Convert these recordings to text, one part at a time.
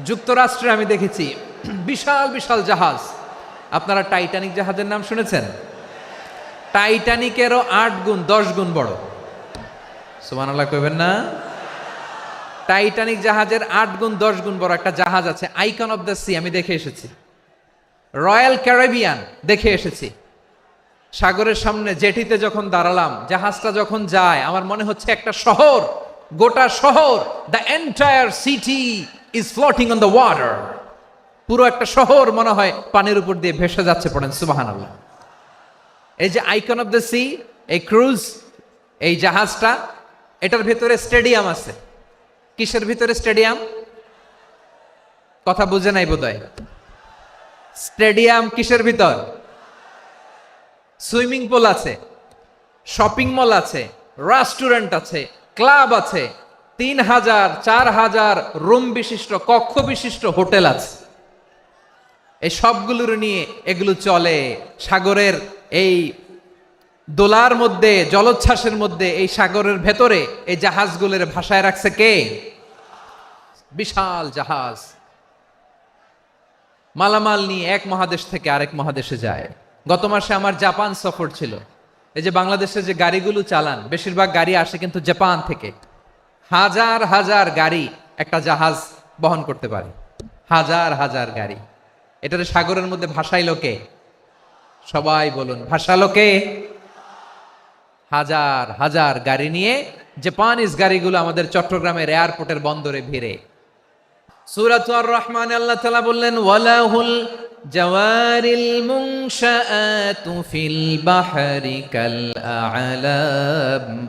যুক্তরাষ্ট্রে আমি দেখেছি বিশাল বিশাল জাহাজ। আপনারা টাইটানিক জাহাজের নাম শুনেছেন? টাইটানিকেরও আট গুণ, দশ গুণ বড়। সুমান আল্লাহ কইবেন না? টাইটানিক জাহাজের আট গুণ, দশ গুণ বড় একটা জাহাজ আছে, আইকন অফ দ্য সি, আমি দেখে এসেছি। রয়্যাল ক্যারেবিয়ান, দেখে এসেছি। সাগরের সামনে জেটিতে যখন দাঁড়ালাম, জাহাজটা যখন যায়, আমার মনে হচ্ছে একটা শহর, গোটা শহর the entire city is floating on the water পুরো একটা শহর মনে হয় পানির উপর দিয়ে ভেসে যাচ্ছে পড়েন সুবাহান এই যে আইকন অফ দ্য সি এই ক্রুজ এই জাহাজটা, এটার ভেতরে স্টেডিয়াম আছে। কিসের ভিতরে স্টেডিয়াম কথা বুঝে নাই বোধহয়। স্টেডিয়াম কিসের ভিতর? সুইমিং পুল আছে শপিং মল আছে রেস্টুরেন্ট আছে ক্লাব আছে তিন হাজার চার হাজার রুম বিশিষ্ট, কক্ষ বিশিষ্ট হোটেল আছে। এই সবগুলোর নিয়ে এগুলো চলে। সাগরের এই দোলার মধ্যে, জলোচ্ছ্বাসের মধ্যে, এই সাগরের ভেতরে এই জাহাজগুলোর ভাষায় রাখছে কে? বিশাল জাহাজ। মালামাল নিয়ে এক মহাদেশ থেকে আরেক মহাদেশে যায়। গত মাসে আমার জাপান সফর ছিল। এই যে বাংলাদেশে যে গাড়িগুলো চালান, বেশিরভাগ গাড়ি আসে কিন্তু জাপান থেকে। হাজার হাজার গাড়ি একটা জাহাজ বহন করতে পারে। হাজার হাজার গাড়ি। এটার সাগরের মধ্যে ভাসাইলো লোকে সবাই বলুন ভাষা লোকে হাজার হাজার গাড়ি নিয়ে জাপানিজ গাড়িগুলো আমাদের চট্টগ্রামের এয়ারপোর্টের বন্দরে ভিড়ে। সুরাত আর রহমান আল্লাহ তালা বললেন, ওয়ালাহুল জওয়ারিল বাহরি কাল আ'লাম।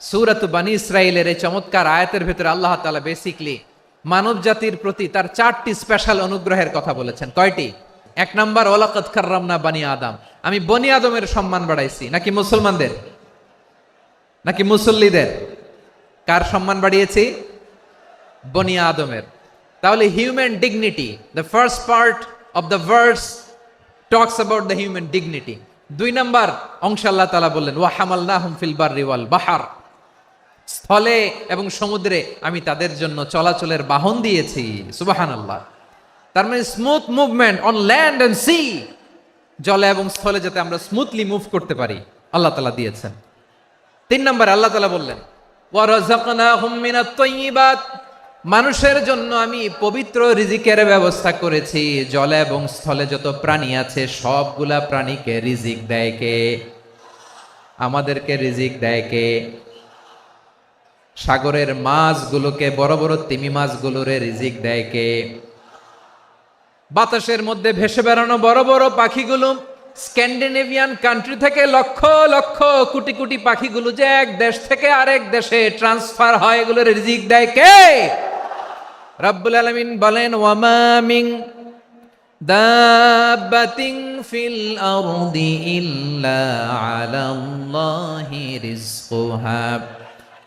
সুরাত বানি ইসরায়েলের এই চমৎকার আয়াতের ভেতরে আল্লাহ তালা বেসিকলি মানব জাতির প্রতি তার চারটি স্পেশাল অনুগ্রহের কথা বলেছেন। কয়টি? এক নাম্বার ওলাকত কার্রামনা বানি আদম। আমি বনি আদমের সম্মান বাড়াইছি। নাকি মুসলমানদের? নাকি মুসল্লিদের? কার সম্মান বাড়িয়েছি? বনি আদমের। তাহলে human dignity the first part of the verse talks about the human dignity দুই নাম্বার, অংশ আল্লাহ তালা বললেন ওয়াহামাল না ফিল বাররি ওয়াল বাহার। স্থলে এবং সমুদ্রে আমি তাদের জন্য চলাচলের বাহন দিয়েছি। সুবাহান আল্লাহ তার মানে smooth movement on land and sea জলে এবং স্থলে যাতে আমরা স্মুথলি মুভ করতে পারি। আল্লাহ তালা দিয়েছেন। তিন নম্বর আল্লাহ তালা বললেন মানুষের জন্য আমি পবিত্র রিজিকের ব্যবস্থা করেছি। জলে এবং স্থলে যত প্রাণী আছে, সবগুলা প্রাণীকে রিজিক দেয় কে? আমাদেরকে রিজিক দেয় কে? সাগরের মাছগুলোকে, বড় বড় তিমি মাছগুলোরে রিজিক দেয় কে? বাতাসের মধ্যে ভেসে বেড়ানো বড় বড় পাখিগুলো, স্ক্যান্ডিনেভিয়ান কান্ট্রি থেকে লক্ষ লক্ষ কোটি কোটি পাখিগুলো যে এক দেশ থেকে আরেক দেশে ট্রান্সফার হয় এগুলো রিজিক দেয় কে? রব্বুল আলামিন বলেন ওয়ামামিং দাব্বাতিন ফিল আরদি ইল্লা আলাল্লাহি রিজকুহা।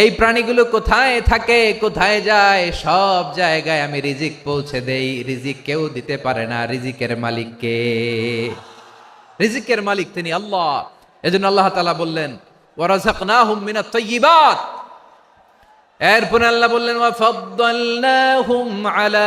এই প্রাণীগুলো কোথায় থাকে, কোথায় যায়, সব জায়গায় আমি রিজিক পৌঁছে দেই। রিজিক কেউ দিতে পারে না, রিজিকের মালিককে রিজিকের মালিক তিনি আল্লাহ। এজন্য আল্লাহ তালা বললেন তাইয়্যিবাত এরপরে আল্লাহ বললেন আলা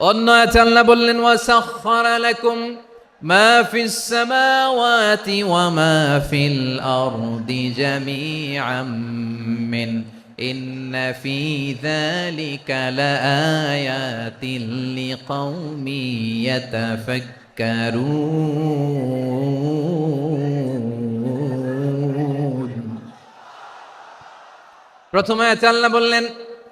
অন্য আছে আল্লাহ বললেন ওয়াসাখখারা লাকুম মা ফিস সামাওয়াতি ওয়া মা ফিল আরদি জামিআম মিন ইন্না ফি যালিকা লাআয়াতিন লিকাউমি ইয়াতাফাক্কারুন প্রথমে আল্লাহ বললেন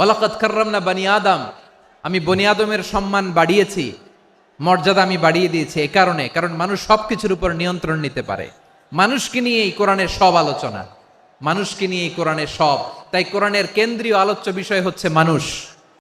ওয়ালাকাত কার্রামনা বানি আদম। আমি বনি আদমের সম্মান বাড়িয়েছি, মর্যাদা আমি বাড়িয়ে দিয়েছি এ কারণে, কারণ মানুষ সব কিছুর উপর নিয়ন্ত্রণ নিতে পারে। মানুষকে নিয়ে এই কোরআনের সব আলোচনা, মানুষকে নিয়ে এই কোরআনের সব। তাই কোরআনের কেন্দ্রীয় আলোচ্য বিষয় হচ্ছে মানুষ।